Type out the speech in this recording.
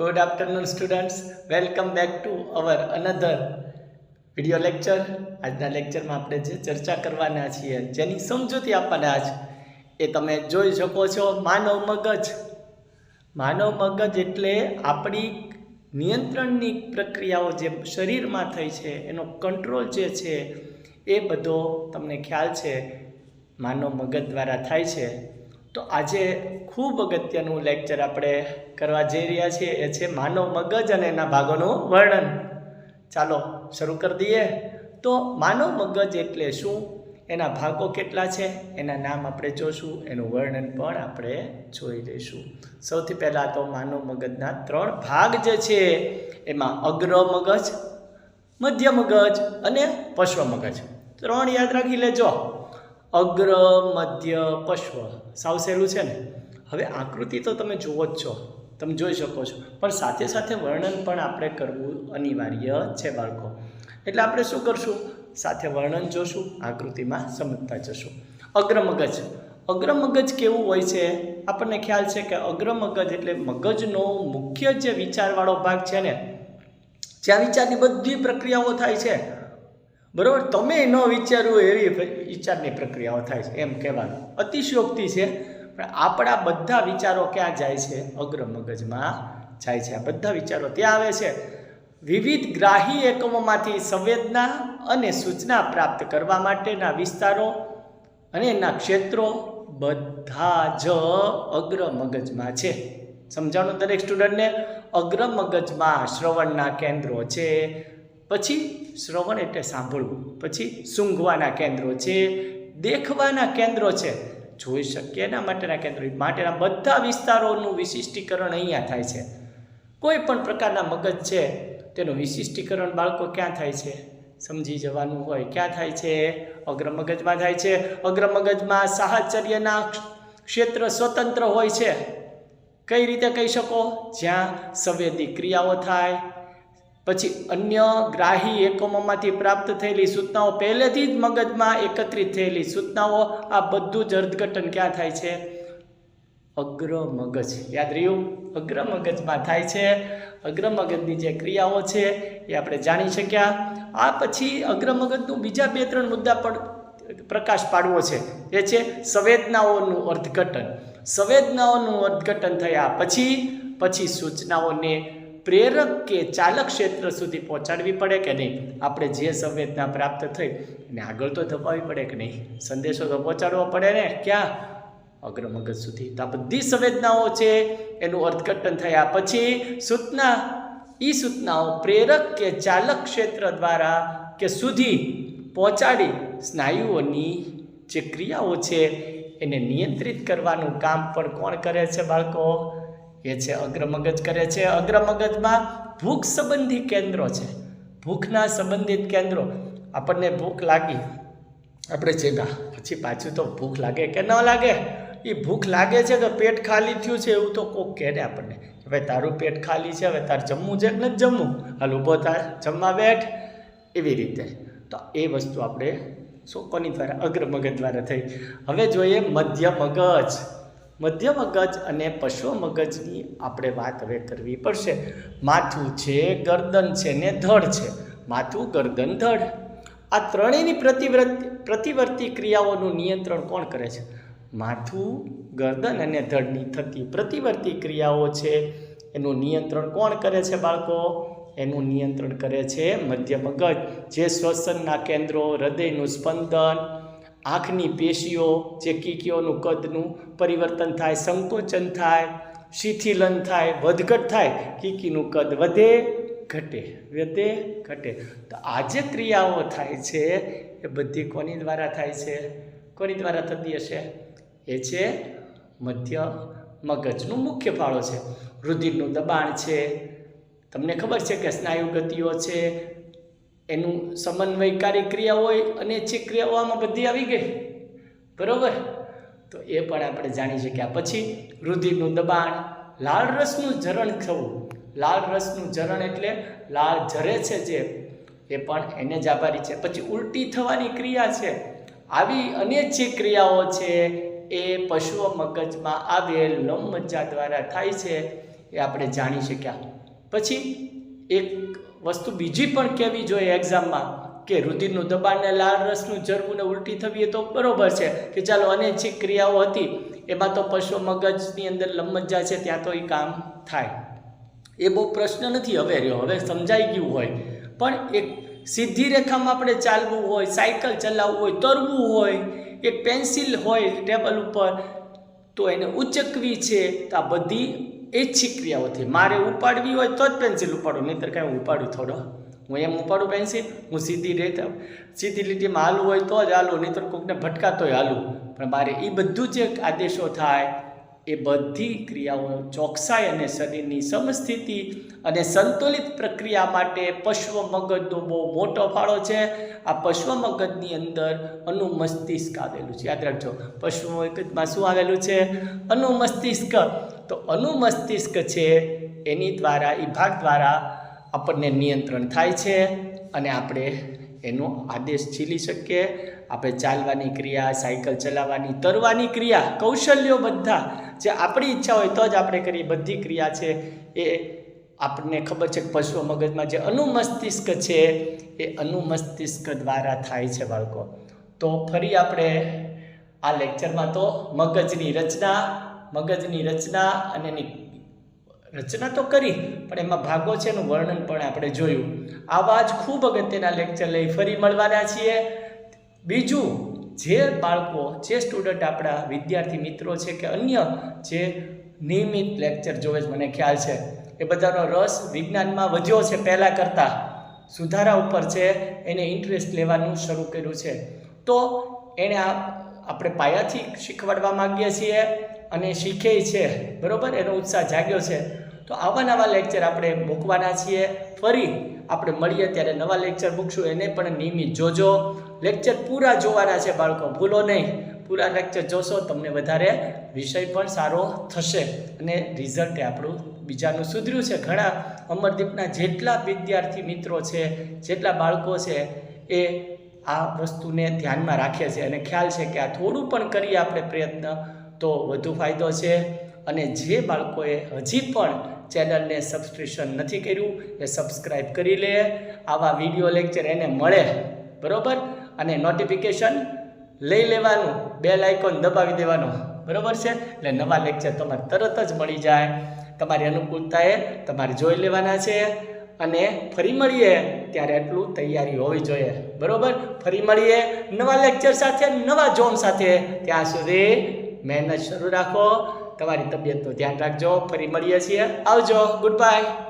Good afternoon, students. Welcome back to our another video lecture આજના લેક્ચરમાં આપણે જે ચર્ચા કરવાના છીએ જેની સમજૂતી આપવાના આજ એ તમે જોઈ શકો છો. માનવ મગજ. માનવ મગજ એટલે આપણી નિયંત્રણની પ્રક્રિયાઓ જે શરીરમાં થઈ છે એનો કંટ્રોલ જે છે એ બધો તમને ખ્યાલ છે માનવ મગજ દ્વારા થાય છે. તો આજે ખૂબ અગત્યનું લેક્ચર આપણે કરવા જઈ રહ્યા છીએ. એ છે માનવ મગજ અને એના ભાગોનું વર્ણન. ચાલો શરૂ કરી દઈએ. તો માનવ મગજ એટલે શું? એના ભાગો કેટલા છે? એના નામ આપણે જોશું. એનું વર્ણન પણ આપણે જોઈ લઈશું. સૌથી પહેલાં તો માનવ મગજના ત્રણ ભાગ જે છે, એમાં અગ્ર મગજ, મધ્ય મગજ અને પશ્વ મગજ. ત્રણ યાદ રાખી લેજો. અગ્ર, મધ્ય, પશ્વ. સાવ સહેલું છે ને? હવે આકૃતિ તો તમે જુઓ જ છો. તમે જોઈ શકો છો. પણ સાથે સાથે વર્ણન પણ આપણે કરવું અનિવાર્ય છે બાળકો. એટલે આપણે શું કરશું? સાથે વર્ણન જોશું, આકૃતિમાં સમજતા જશું. અગ્રમગજ અગ્રમગજ કેવું હોય છે? આપણને ખ્યાલ છે કે અગ્રમગજ એટલે મગજનો મુખ્ય જે વિચારવાળો ભાગ છે ને? જ્યાં વિચારની બધી પ્રક્રિયાઓ થાય છે. બરાબર? તમે ન વિચાર્યું એવી વિચારની પ્રક્રિયાઓ થાય છે, એમ કહેવાનું. અતિશયોક્તિ છે, પણ આપણા બધા વિચારો ક્યાં જાય છે? અગ્ર મગજમાં જાય છે. આ બધા વિચારો ત્યાં આવે છે. વિવિધ ગ્રાહી એકમોમાંથી સંવેદના અને સૂચના પ્રાપ્ત કરવા માટેના વિસ્તારો અને એના ક્ષેત્રો બધા જ અગ્ર મગજમાં છે. સમજાણું દરેક સ્ટુડન્ટને? અગ્ર મગજમાં શ્રવણના કેન્દ્રો છે પછી શ્રવણ એટલે સાંભળવું, પછી સૂંઘવાના કેન્દ્રો છે, દેખવાના કેન્દ્રો છે. જોઈ શકીએ એના માટેના કેન્દ્રો માટેના બધા વિસ્તારોનું વિશિષ્ટીકરણ અહીંયા થાય છે. કોઈ પણ પ્રકારના મગજ છે, તેનું વિશિષ્ટીકરણ બાળકો ક્યાં થાય છે? સમજી જવાનું હોય, ક્યાં થાય છે? અગ્ર મગજમાં થાય છે. અગ્ર મગજમાં સાહચર્યના ક્ષેત્ર સ્વતંત્ર હોય છે. કઈ રીતે કહી શકો? જ્યાં સંવેદી ક્રિયાઓ થાય પછી અન્ય ગ્રાહી એકમોમાંથી પ્રાપ્ત થયેલી સૂચનાઓ પહેલેથી જ મગજમાં એકત્રિત થયેલી સૂચનાઓ, આ બધું જ અર્થઘટન ક્યાં થાય છે? અગ્ર મગજ. યાદ રહ્યું? અગ્ર મગજમાં થાય છે. અગ્ર મગજની જે ક્રિયાઓ છે એ આપણે જાણી શક્યા. આ પછી અગ્ર મગજનું બીજા બે ત્રણ મુદ્દા પર પ્રકાશ પાડવો છે. એ છે સંવેદનાઓનું અર્થઘટન. સંવેદનાઓનું અર્થઘટન થયા પછી પછી સૂચનાઓને પ્રેરક કે ચાલક ક્ષેત્ર સુધી પહોંચાડવી પડે કે નહીં? આપણે જે સંવેદના પ્રાપ્ત થઈ એને આગળ તો ધપાવી પડે કે નહીં? સંદેશો તો પહોંચાડવો પડે ને? ક્યાં? અગ્રમગજ સુધી. તો આ બધી સંવેદનાઓ છે, એનું અર્થઘટન થયા પછી સૂચના એ સૂચનાઓ પ્રેરક કે ચાલક ક્ષેત્ર દ્વારા કે સુધી પહોંચાડી સ્નાયુઓની જે ક્રિયાઓ છે એને નિયંત્રિત કરવાનું કામ પણ કોણ કરે છે બાળકો? એ છે અગ્રમગજ કરે છે. અગ્રમગજમાં ભૂખ સંબંધી કેન્દ્રો છે. ભૂખના સંબંધિત કેન્દ્રો. આપણને ભૂખ લાગી. આપણે ચેગા પછી પાછું તો ભૂખ લાગે કે ન લાગે? એ ભૂખ લાગે છે કે પેટ ખાલી થયું છે એવું તો કોક કહે ને આપણને. હવે તારું પેટ ખાલી છે, હવે તારે જમવું છે કે નથી જમવું? હાલ ઊભો થાય જમવા બેઠ. એવી રીતે. તો એ વસ્તુ આપણે શું કોની દ્વારા, અગ્ર મગજ દ્વારા થઈ. હવે જોઈએ મધ્ય મગજ. મધ્ય મગજ અને પશ્વ મગજની આપણે વાત હવે કરવી પડશે. માથું છે, ગરદન છે ને ધડ છે. માથું, ગરદન, ધડ. આ ત્રણેયની પ્રતિવર્તી પ્રતિવર્તી ક્રિયાઓનું નિયંત્રણ કોણ કરે છે? માથું, ગરદન અને ધડની થતી પ્રતિવર્તી ક્રિયાઓ છે. એનું નિયંત્રણ કોણ કરે છે બાળકો? એનું નિયંત્રણ કરે છે મધ્ય મગજ. જે શ્વસનના કેન્દ્રો, હૃદયનું સ્પંદન આંખની પેશીઓ, જે કીકીઓનું કદનું પરિવર્તન થાય, સંકોચન થાય, શિથિલન થાય, વધઘટ થાય, કીકીનું કદ વધે, ઘટે વધે, ઘટે. તો આ જે ક્રિયાઓ થાય છે, એ બધી કોની દ્વારા થાય છે? કોની દ્વારા થતી હશે? એ છે મધ્ય મગજનું મુખ્ય ફાળો છે. રુધિરનું દબાણ છે. તમને ખબર છે કે સ્નાયુ ગતિઓ છે એનું સમન્વયકારી ક્રિયા હોય અને જે ક્રિયાઓ આમાં બધી આવી ગઈ. બરાબર? તો એ પણ આપણે જાણી શક્યા. પછી રુધિરનું દબાણ, લાળ રસનું ઝરણ થવું લાળ રસનું ઝરણ એટલે લાળ ઝરે છે જે, એ પણ એને જ આભારી છે. પછી ઉલટી થવાની ક્રિયા છે. આવી અનેચ્છિક ક્રિયાઓ છે, એ પશુઓ મગજમાં આવેલ લોમમજ્જા દ્વારા થાય છે, એ આપણે જાણી શક્યા. પછી એક વસ્તુ બીજી પણ કહેવી જોઈએ એક્ઝામમાં કે રુધિરનું દબાણને લાળ રસનું જરવું ઉલટી થવી એ તો બરોબર છે કે ચાલો અનૈચ્છિક ક્રિયાઓ હતી, એમાં તો પશુ મગજની અંદર લંબજ્જા છે, ત્યાં તો એ કામ થાય. એ બહુ પ્રશ્ન નથી હવે રહ્યો, હવે સમજાઈ ગયું હોય. પણ એક સીધી રેખામાં આપણે ચાલવું હોય, સાયકલ ચલાવવું હોય, તરવું હોય, એક પેન્સિલ હોય ટેબલ ઉપર, તો એને ઉચકવી છે, તો આ બધી ઐચ્છિક ક્રિયાઓથી. મારે ઉપાડવી હોય તો જ પેન્સિલ ઉપાડું, નહીંતર કાંઈ ઉપાડું થોડો. હું એમ ઉપાડું પેન્સિલ, હું સીધી રેત, સીધી લીટીમાં હાલવું હોય તો જ હાલું નહીંતર કોકને ભટકાતોય હાલું પણ મારે એ બધું જે આદેશો થાય, એ બધી ક્રિયાઓ ચોકસાઈ અને શરીરની સમસ્થિતિ અને સંતુલિત પ્રક્રિયા માટે પશ્વ મગજનો બહુ મોટો ફાળો છે. આ પશ્વ મગજની અંદર અનુમસ્તિષ્ક આવેલું છે. યાદ રાખજો, પશ્વ મગજમાં શું આવેલું છે? અનુમસ્તિષ્ક તો અનુમસ્તિષ્ક છે, એની દ્વારા એ ભાગ દ્વારા આપણને નિયંત્રણ થાય છે અને આપણે એનો આદેશ ઝીલી શકીએ. આપણે ચાલવાની ક્રિયા, સાયકલ ચલાવવાની, તરવાની ક્રિયા, કૌશલ્યો બધા, જે આપણી ઈચ્છા હોય તો જ આપણે કરીએ. બધી ક્રિયા છે એ આપણને ખબર છે કે પશુઓ મગજમાં જે અનુમસ્તિષ્ક છે એ અનુમસ્તિષ્ક દ્વારા થાય છે બાળકો. તો ફરી આપણે આ લેક્ચરમાં તો મગજની રચના મગજની રચના અને એની રચના તો કરી, પણ એમાં ભાગો છે એનું વર્ણન પણ આપણે જોયું. આવા જ ખૂબ અગત્યના લેક્ચર લઈ ફરી મળવાના છીએ. બીજું, જે બાળકો, જે સ્ટુડન્ટ આપણા વિદ્યાર્થી મિત્રો છે કે અન્ય જે નિયમિત લેક્ચર જોવે છે, મને ખ્યાલ છે, એ બધાનો રસ વિજ્ઞાનમાં વધ્યો છે પહેલાં કરતાં. સુધારા ઉપર છે, એને ઇન્ટરેસ્ટ લેવાનું શરૂ કર્યું છે. તો એણે આપણે પાયાથી શીખવાડવા માગીએ છીએ. અને શીખે છે, બરાબર? એનો ઉત્સાહ જાગ્યો છે. તો આવા નવા લેક્ચર આપણે મૂકવાના છીએ. ફરી આપણે મળીએ ત્યારે નવા લેક્ચર મૂકશું. એને પણ નિયમિત જોજો. લેક્ચર પૂરા જોવાના છે બાળકો. ભૂલો નહીં. પૂરા લેક્ચર જોશો, તમને વધારે વિષય પણ સારો થશે અને રિઝલ્ટ આપણું બીજાનું સુધર્યું છે. ઘણા અમરદીપના જેટલા વિદ્યાર્થી મિત્રો છે, જેટલા બાળકો છે, એ આ વસ્તુને ધ્યાનમાં રાખે છે. અને ખ્યાલ છે કે આ થોડું પણ કરીએ આપણે પ્રયત્ન. તો વધુ ફાયદો છે. અને જે બાળકોએ હજી પણ ચેનલને સબસ્ક્રિપ્શન નથી કર્યું, એ સબસ્ક્રાઈબ કરી લે. આવા વીડિયો લેક્ચર એને મળે. બરાબર? અને નોટિફિકેશન લઈ લેવાનું. બેલ આઇકોન દબાવી દેવાનું. બરાબર છે? એટલે નવા લેક્ચર તમારે તરત જ મળી જાય. તમારી અનુકૂળતાએ તમારે જોઈ લેવાના છે. અને ફરી મળીએ ત્યારે એટલું તૈયારી હોવી જોઈએ. બરાબર? ફરી મળીએ નવા લેક્ચર સાથે, નવા જોમ સાથે. ત્યાં સુધી મહેનત શરૂ રાખો. તમારી તબિયતનું ધ્યાન રાખજો. ફરી મળીએ છીએ. આવજો. Good bye